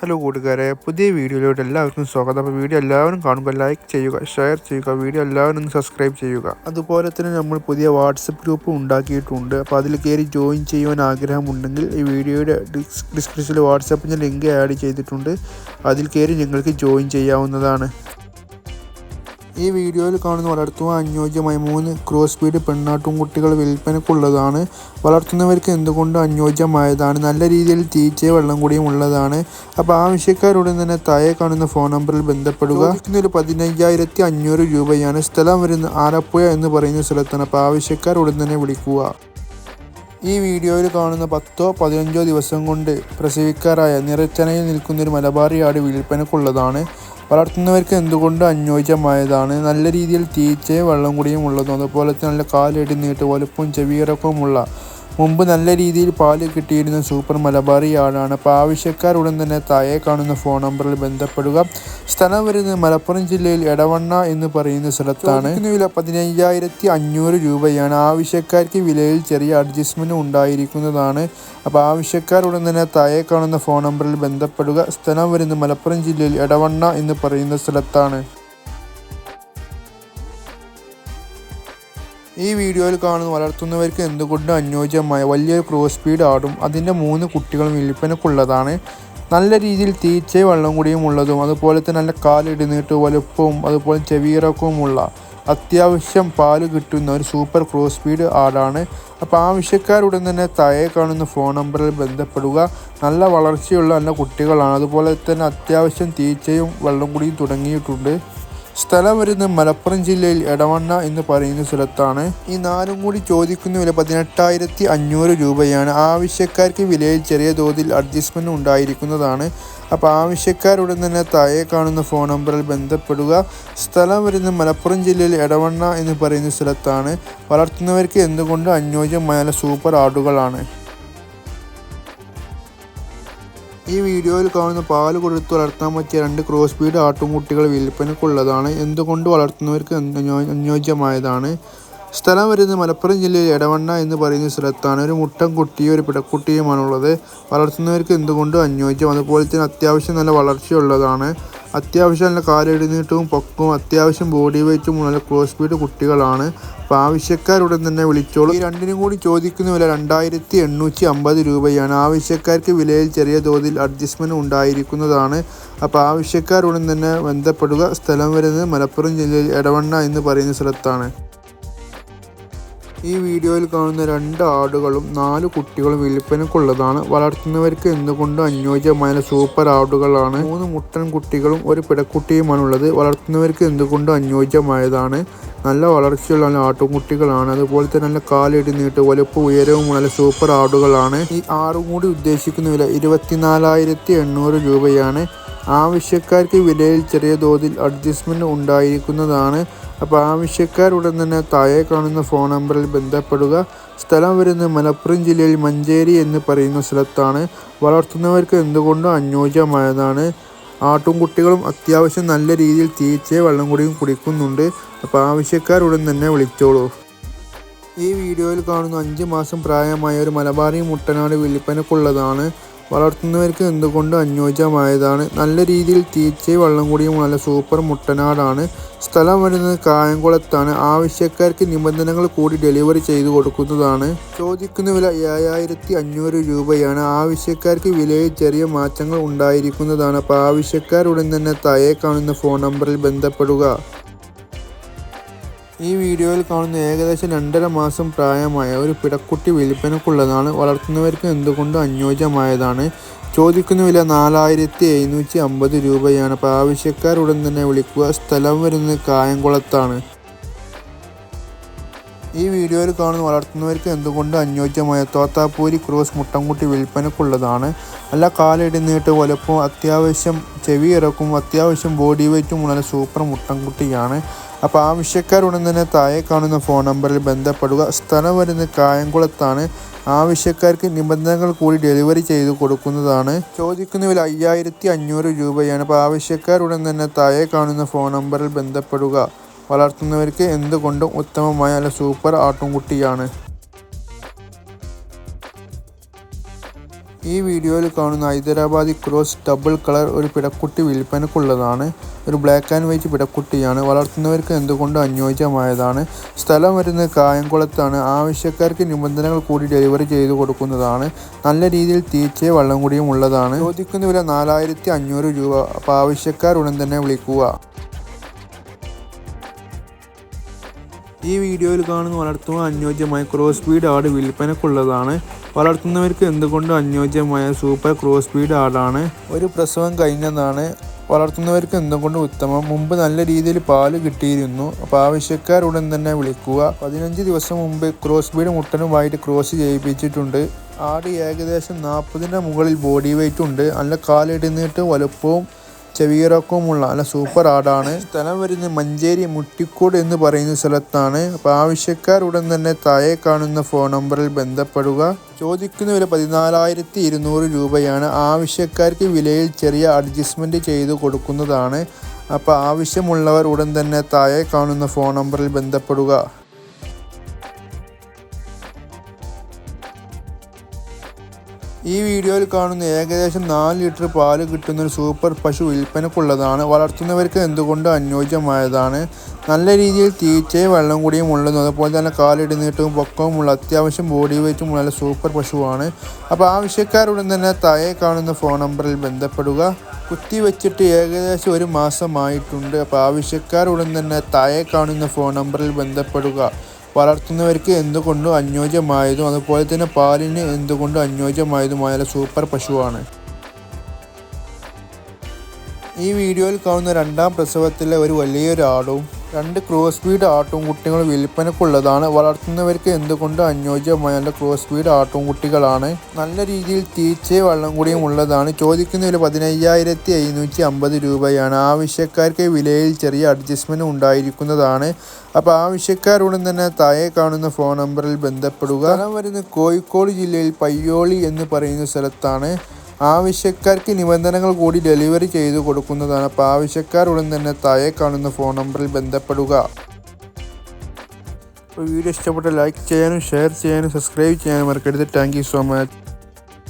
Hello കൂട്ടുകാരെ. പുതിയ വീഡിയോയിലോട്ട് എല്ലാവർക്കും സ്വാഗതം. അപ്പോൾ വീഡിയോ എല്ലാവരും കാണുക ലൈക്ക് ചെയ്യുക ഷെയർ ചെയ്യുക വീഡിയോ എല്ലാവരും സബ്സ്ക്രൈബ് ചെയ്യുക. അതുപോലെ തന്നെ നമ്മൾ പുതിയ വാട്സപ്പ് ഗ്രൂപ്പ് ഉണ്ടാക്കിയിട്ടുണ്ട്. അപ്പോൾ അതിൽ കയറി ജോയിൻ ചെയ്യുവാൻ ആഗ്രഹമുണ്ടെങ്കിൽ ഈ വീഡിയോയുടെ ഡിസ് ഡിസ്ക്രിപ്ഷനിൽ വാട്സപ്പിന്റെ ലിങ്ക് ആഡ് ചെയ്തിട്ടുണ്ട്. അതിൽ കയറി നിങ്ങൾക്ക് ജോയിൻ ചെയ്യാവുന്നതാണ്. ഈ വീഡിയോയിൽ കാണുന്ന വളർത്തുവാൻ അനുയോജ്യമായ മൂന്ന് ക്രോസ് ബീഡ് പെണ്ണാട്ടും കുട്ടികൾ വിൽപ്പനക്കുള്ളതാണ് വളർത്തുന്നവർക്ക് എന്തുകൊണ്ട് അനുയോജ്യമായതാണ്? നല്ല രീതിയിൽ തീറ്റയും വെള്ളം കൂടിയും ഉള്ളതാണ്. അപ്പോൾ ആവശ്യക്കാരുടൻ തന്നെ താഴെ കാണുന്ന ഫോൺ നമ്പറിൽ ബന്ധപ്പെടുക. ഒരു പതിനയ്യായിരത്തി അഞ്ഞൂറ് രൂപയാണ്. സ്ഥലം വരുന്ന ആലപ്പുഴ എന്ന് പറയുന്ന സ്ഥലത്താണ്. അപ്പോൾ ആവശ്യക്കാരുടൻ തന്നെ വിളിക്കുക. ഈ വീഡിയോയിൽ കാണുന്ന പത്തോ പതിനഞ്ചോ ദിവസം കൊണ്ട് പ്രസവിക്കാറായ നിറച്ചനയിൽ നിൽക്കുന്ന ഒരു മലബാറി ആട് വിൽപ്പനക്കുള്ളതാണ് വളർത്തുന്നവർക്ക് എന്തുകൊണ്ട് അനുയോജ്യമായതാണ്? നല്ല രീതിയിൽ തീറ്റയും വെള്ളം കുടിയും ഉള്ളതും അതുപോലെ തന്നെ നല്ല കാലടി നീട്ട് വലുപ്പവും ചെവിയിറക്കവുമുള്ള മുമ്പ് നല്ല രീതിയിൽ പാൽ കിട്ടിയിരുന്ന സൂപ്പർ മലബാറി ആടാണ് അപ്പോൾ ആവശ്യക്കാർ ഉടൻ തന്നെ താഴെ കാണുന്ന ഫോൺ നമ്പറിൽ ബന്ധപ്പെടുക. സ്ഥലം വരുന്നത് മലപ്പുറം ജില്ലയിൽ എടവണ്ണ എന്ന് പറയുന്ന സ്ഥലത്താണ്. വില പതിനയ്യായിരത്തി അഞ്ഞൂറ് രൂപയാണ്. ആവശ്യക്കാർക്ക് വിലയിൽ ചെറിയ അഡ്ജസ്റ്റ്മെന്റ് ഉണ്ടായിരിക്കുന്നതാണ്. അപ്പോൾ ആവശ്യക്കാർ ഉടൻ തന്നെ താഴെ കാണുന്ന ഫോൺ നമ്പറിൽ ബന്ധപ്പെടുക. സ്ഥലം വരുന്നത് മലപ്പുറം ജില്ലയിൽ എടവണ്ണ എന്ന് പറയുന്ന സ്ഥലത്താണ്. ഈ വീഡിയോയിൽ കാണുന്ന വളർത്തുന്നവർക്ക് എന്തുകൊണ്ട് അനുയോജ്യമായ വലിയൊരു ക്രോസ് സ്പീഡ് ആടും. അതിന്റെ മൂന്ന് കുട്ടികളും വിൽപ്പനക്കുള്ളതാണ് നല്ല രീതിയിൽ തീച്ചയും വെള്ളം കൂടിയും ഉള്ളതും അതുപോലെ തന്നെ നല്ല കാലിടുന്നിട്ട് വലുപ്പവും അതുപോലെ ചെവിയിറക്കവുമുള്ള അത്യാവശ്യം പാൽ കിട്ടുന്ന ഒരു സൂപ്പർ ക്രോസ് സ്പീഡ് ആടാണ്. അപ്പോൾ ആവശ്യക്കാരുടൻ തന്നെ താഴെ കാണുന്ന ഫോൺ നമ്പറിൽ ബന്ധപ്പെടുക. നല്ല വളർച്ചയുള്ള നല്ല കുട്ടികളാണ്. അതുപോലെ തന്നെ അത്യാവശ്യം തീച്ചയും വെള്ളം കൂടിയും തുടങ്ങിയിട്ടുണ്ട്. സ്ഥലം വരുന്നത് മലപ്പുറം ജില്ലയിൽ എടവണ്ണ എന്ന് പറയുന്ന സ്ഥലത്താണ് ഈ നാലും കൂടി ചോദിക്കുന്ന വില പതിനെട്ടായിരത്തി അഞ്ഞൂറ് രൂപയാണ്. ആവശ്യക്കാർക്ക് വിലയിൽ ചെറിയ തോതിൽ അഡ്ജസ്റ്റ്മെന്റ് ഉണ്ടായിരിക്കുന്നതാണ്. അപ്പോൾ ആവശ്യക്കാരുടൻ തന്നെ താഴെ കാണുന്ന ഫോൺ നമ്പറിൽ ബന്ധപ്പെടുക. സ്ഥലം വരുന്നത് മലപ്പുറം ജില്ലയിൽ എടവണ്ണ എന്ന് പറയുന്ന സ്ഥലത്താണ്. വളർത്തുന്നവർക്ക് എന്തുകൊണ്ട് അനുയോജ്യമായ സൂപ്പർ ആടുകളാണ്. ഈ വീഡിയോയിൽ കാണുന്ന പാൽ കൊടുത്ത് വളർത്താൻ പറ്റിയ രണ്ട് ക്രോസ് ബീഡ് ആട്ടുംകുട്ടികൾ വിൽപ്പനക്കുള്ളതാണ് എന്തുകൊണ്ട് വളർത്തുന്നവർക്ക് അനുയോജ്യമായതാണ്? സ്ഥലം വരുന്നത് മലപ്പുറം ജില്ലയിൽ എടവണ്ണ എന്ന് പറയുന്ന സ്ഥലത്താണ്. ഒരു മുട്ടൻ കുട്ടിയും ഒരു പിടക്കുട്ടിയുമാണുള്ളത്. വളർത്തുന്നവർക്ക് എന്തുകൊണ്ടും അനുയോജ്യം? അതുപോലെ തന്നെ അത്യാവശ്യം നല്ല വളർച്ചയുള്ളതാണ്. അത്യാവശ്യം നല്ല കാലെഴുന്നീട്ടവും പൊക്കവും അത്യാവശ്യം ബോഡി വെയ്റ്റും നല്ല ക്രോസ് ബീഡ് കുട്ടികളാണ്. അപ്പോൾ തന്നെ വിളിച്ചോളൂ. ഈ രണ്ടിനും കൂടി ചോദിക്കുന്ന വില രണ്ടായിരത്തി എണ്ണൂറ്റി അമ്പത് രൂപയാണ്. ആവശ്യക്കാർക്ക് വിലയിൽ ചെറിയ തോതിൽ അഡ്ജസ്റ്റ്മെന്റ് ഉണ്ടായിരിക്കുന്നതാണ്. അപ്പോൾ ആവശ്യക്കാരുടൻ തന്നെ ബന്ധപ്പെടുക. സ്ഥലം വരുന്നത് മലപ്പുറം ജില്ലയിൽ എടവണ്ണ എന്ന് പറയുന്ന സ്ഥലത്താണ്. ഈ വീഡിയോയിൽ കാണുന്ന രണ്ട് ആടുകളും നാല് കുട്ടികളും വിൽപ്പനക്കുള്ളതാണ് വളർത്തുന്നവർക്ക് എന്തുകൊണ്ടും അനുയോജ്യമായ സൂപ്പർ ആടുകളാണ്. മൂന്ന് മുട്ടൻ കുട്ടികളും ഒരു പിടക്കുട്ടിയുമാണ് ഉള്ളത് വളർത്തുന്നവർക്ക് എന്തുകൊണ്ടും അനുയോജ്യമായതാണ്. നല്ല വളർച്ചയുള്ള നല്ല ആട്ടുംകുട്ടികളാണ്. അതുപോലെ തന്നെ നല്ല കാലിടി നീട്ട് വലുപ്പ് ഉയരവും നല്ല സൂപ്പർ ആടുകളാണ്. ഈ ആറും കൂടി ഉദ്ദേശിക്കുന്ന വില ഇരുപത്തിനാലായിരത്തി എണ്ണൂറ് രൂപയാണ്. ആവശ്യക്കാർക്ക് വിലയിൽ ചെറിയ തോതിൽ അഡ്ജസ്റ്റ്മെന്റ് ഉണ്ടായിരിക്കുന്നതാണ്. അപ്പോൾ ആവശ്യക്കാരുടൻ തന്നെ താഴെ കാണുന്ന ഫോൺ നമ്പറിൽ ബന്ധപ്പെടുക. സ്ഥലം വരുന്നത് മലപ്പുറം ജില്ലയിൽ മഞ്ചേരി എന്ന് പറയുന്ന സ്ഥലത്താണ് വളർത്തുന്നവർക്ക് എന്തുകൊണ്ടും അനുയോജ്യമായതാണ്. ആട്ടുംകുട്ടികളും അത്യാവശ്യം നല്ല രീതിയിൽ തീറ്റയെ വെള്ളം കൂടിയും കുടിക്കുന്നുണ്ട്. അപ്പോൾ ആവശ്യക്കാരുടൻ തന്നെ വിളിച്ചോളൂ. ഈ വീഡിയോയിൽ കാണുന്ന അഞ്ച് മാസം പ്രായമായ ഒരു മലബാറി മുട്ടനാട് വിൽപ്പനക്കുള്ളതാണ്. വളർത്തുന്നവർക്ക് എന്തുകൊണ്ട് അനുയോജ്യമായതാണ്? നല്ല രീതിയിൽ തീച്ചയും വെള്ളം കൂടിയും നല്ല സൂപ്പർ മുട്ടനാടാണ്. സ്ഥലം വരുന്നത് കായംകുളത്താണ്. ആവശ്യക്കാർക്ക് നിബന്ധനകൾ കൂടി ഡെലിവറി ചെയ്തു കൊടുക്കുന്നതാണ്. ചോദിക്കുന്ന വില ഏഴായിരത്തി അഞ്ഞൂറ് രൂപയാണ്. ആവശ്യക്കാർക്ക് വിലയിൽ ചെറിയ മാറ്റങ്ങൾ ഉണ്ടായിരിക്കുന്നതാണ്. അപ്പോൾ ആവശ്യക്കാരുടൻ തന്നെ താഴെ കാണുന്ന ഫോൺ നമ്പറിൽ ബന്ധപ്പെടുക. ഈ വീഡിയോയിൽ കാണുന്ന ഏകദേശം രണ്ടര മാസം പ്രായമായ ഒരു പിടക്കുട്ടി വിൽപ്പനക്കുള്ളതാണ് വളർത്തുന്നവർക്ക് എന്തുകൊണ്ട് അനുയോജ്യമായതാണ്? ചോദിക്കുന്ന വില നാലായിരത്തി എഴുന്നൂറ്റി അമ്പത് രൂപയാണ്. അപ്പോൾ ആവശ്യക്കാരുടൻ തന്നെ വിളിക്കുക. സ്ഥലം വരുന്നത് കായംകുളത്താണ്. ഈ വീഡിയോയിൽ കാണുന്ന വളർത്തുന്നവർക്ക് എന്തുകൊണ്ട് അനുയോജ്യമായ? തോത്താപ്പൂരി ക്രോസ് മുട്ടൻകുട്ടി വിൽപ്പനക്കുള്ളതാണ്. നല്ല കാലിടുന്നിട്ട് വലുപ്പവും അത്യാവശ്യം ചെവി ഇറക്കും അത്യാവശ്യം ബോഡി വെയ്റ്റും ഉള്ള സൂപ്പർ മുട്ടൻകുട്ടിയാണ്. അപ്പോൾ ആവശ്യക്കാർ ഉടൻ തന്നെ താഴെ കാണുന്ന ഫോൺ നമ്പറിൽ ബന്ധപ്പെടുക. സ്ഥലം വരുന്നത് കായംകുളത്താണ് ആവശ്യക്കാർക്ക് നിബന്ധനകൾ കൂടി ഡെലിവറി ചെയ്തു കൊടുക്കുന്നതാണ്. ചോദിക്കുന്ന വില അയ്യായിരത്തി അഞ്ഞൂറ് രൂപയാണ്. അപ്പോൾ ആവശ്യക്കാരുടൻ തന്നെ താഴെ കാണുന്ന ഫോൺ നമ്പറിൽ ബന്ധപ്പെടുക. വളർത്തുന്നവർക്ക് എന്തുകൊണ്ടും ഉത്തമമായ അല്ല. സൂപ്പർ ആട്ടുംകുട്ടിയാണ്. ഈ വീഡിയോയിൽ കാണുന്ന ഹൈദരാബാദി ക്രോസ് ഡബിൾ കളർ ഒരു പിടക്കുട്ടി വിൽപ്പനക്കുള്ളതാണ്. ഒരു ബ്ലാക്ക് ആൻഡ് വൈറ്റ് പിടക്കുട്ടിയാണ്. വളർത്തുന്നവർക്ക് എന്തുകൊണ്ട് അനുയോജ്യമായതാണ്? സ്ഥലം വരുന്നത് കായംകുളത്താണ്. ആവശ്യക്കാർക്ക് നിബന്ധനകൾ കൂടി ഡെലിവറി ചെയ്തു കൊടുക്കുന്നതാണ്. നല്ല രീതിയിൽ തീച്ചയും വള്ളം കൂടിയും ഉള്ളതാണ്. ചോദിക്കുന്ന വില നാലായിരത്തി അഞ്ഞൂറ് രൂപ. അപ്പോൾ ആവശ്യക്കാർ ഉടൻ തന്നെ വിളിക്കുക. ഈ വീഡിയോയിൽ കാണുന്ന വളർത്തുവാൻ അനുയോജ്യമായ ക്രോസ് ബീഡ് ആട് വിൽപ്പനക്കുള്ളതാണ്. വളർത്തുന്നവർക്ക് എന്തുകൊണ്ട് അനുയോജ്യമായ സൂപ്പർ ക്രോസ് ബീഡ് ആടാണ്. ഒരു പ്രസവം കഴിഞ്ഞതാണ്. വളർത്തുന്നവർക്ക് എന്തുകൊണ്ട് ഉത്തമം. മുമ്പ് നല്ല രീതിയിൽ പാൽ കിട്ടിയിരുന്നു. അപ്പോൾ ആവശ്യക്കാർ ഉടൻ തന്നെ വിളിക്കുക. പതിനഞ്ച് ദിവസം മുമ്പ് ക്രോസ് ബീഡ് മുട്ടനുമായിട്ട് ക്രോസ് ചെയ്യിപ്പിച്ചിട്ടുണ്ട്. ആട് ഏകദേശം നാൽപ്പതിന്റെ മുകളിൽ ബോഡി വെയിറ്റ് ഉണ്ട്. നല്ല കാലിടുന്നിട്ട് വലുപ്പവും ചെവിയിറക്കവുമുള്ള നല്ല സൂപ്പർ ആടാണ്. സ്ഥലം വരുന്നത് മഞ്ചേരി മുട്ടിക്കോട് എന്ന് പറയുന്ന സ്ഥലത്താണ്. അപ്പോൾ ആവശ്യക്കാർ ഉടൻ തന്നെ താഴെ കാണുന്ന ഫോൺ നമ്പറിൽ ബന്ധപ്പെടുക. ചോദിക്കുന്ന വില പതിനാലായിരത്തി ഇരുന്നൂറ് രൂപയാണ്. ആവശ്യക്കാർക്ക് വിലയിൽ ചെറിയ അഡ്ജസ്റ്റ്മെന്റ് ചെയ്ത് കൊടുക്കുന്നതാണ്. അപ്പോൾ ആവശ്യമുള്ളവർ ഉടൻ തന്നെ താഴെ കാണുന്ന ഫോൺ നമ്പറിൽ ബന്ധപ്പെടുക. ഈ വീഡിയോയിൽ കാണുന്ന ഏകദേശം നാല് ലിറ്റർ പാൽ കിട്ടുന്ന ഒരു സൂപ്പർ പശു വിൽപ്പനക്കുള്ളതാണ്. വളർത്തുന്നവർക്ക് എന്തുകൊണ്ട് അനുയോജ്യമായതാണ്? നല്ല രീതിയിൽ തീറ്റയും വെള്ളം കൂടിയും ഉള്ളതും അതുപോലെ തന്നെ കാലിടുന്നീട്ടവും പൊക്കവുമുള്ള അത്യാവശ്യം ബോഡി വെയിറ്റും നല്ല സൂപ്പർ പശുവാണ്. അപ്പോൾ ആവശ്യക്കാരുടൻ തന്നെ താഴെ കാണുന്ന ഫോൺ നമ്പറിൽ ബന്ധപ്പെടുക. കുത്തി വെച്ചിട്ട് ഏകദേശം ഒരു മാസമായിട്ടുണ്ട്. അപ്പോൾ ആവശ്യക്കാരുടൻ തന്നെ താഴെ കാണുന്ന ഫോൺ നമ്പറിൽ ബന്ധപ്പെടുക. വളർത്തുന്നവർക്ക് എന്തുകൊണ്ടും അനുയോജ്യമായതും അതുപോലെ തന്നെ പാലിന് എന്തുകൊണ്ടും അനുയോജ്യമായതുമായ സൂപ്പർ പശുവാണ്. ഈ വീഡിയോയിൽ കാണുന്ന രണ്ടാം പ്രസവത്തിലെ ഒരു വലിയൊരു ആടും രണ്ട് ക്രോസ് സ്പീഡ് ആട്ടും കുട്ടികൾ വിൽപ്പനക്കുള്ളതാണ് വളർത്തുന്നവർക്ക് എന്തുകൊണ്ട് അനുയോജ്യമായ ക്രോസ് സ്പീഡ് ആട്ടും കുട്ടികളാണ്? നല്ല രീതിയിൽ തീച്ച വെള്ളം കൂടിയും ഉള്ളതാണ്. ചോദിക്കുന്ന വില പതിനയ്യായിരത്തി എഴുന്നൂറ്റി അമ്പത് രൂപയാണ്. ആവശ്യക്കാർക്ക് വിലയിൽ ചെറിയ അഡ്ജസ്റ്റ്മെന്റ് ഉണ്ടായിരിക്കുന്നതാണ്. അപ്പോൾ ആവശ്യക്കാരുടൻ തന്നെ താഴെ കാണുന്ന ഫോൺ നമ്പറിൽ ബന്ധപ്പെടുക. വരുന്നത് കോഴിക്കോട് ജില്ലയിൽ പയ്യോളി എന്ന് പറയുന്ന സ്ഥലത്താണ്. ആവശ്യക്കാർക്ക് നിബന്ധനകൾ കൂടി ഡെലിവറി ചെയ്തു കൊടുക്കുന്നതാണ്. അപ്പോൾ ആവശ്യക്കാർ ഉടൻ തന്നെ താഴെ കാണുന്ന ഫോൺ നമ്പറിൽ ബന്ധപ്പെടുക. വീഡിയോ ഇഷ്ടപ്പെട്ട ലൈക്ക് ചെയ്യാനും ഷെയർ ചെയ്യാനും സബ്സ്ക്രൈബ് ചെയ്യാനും മറക്കരുത്. Thank so much.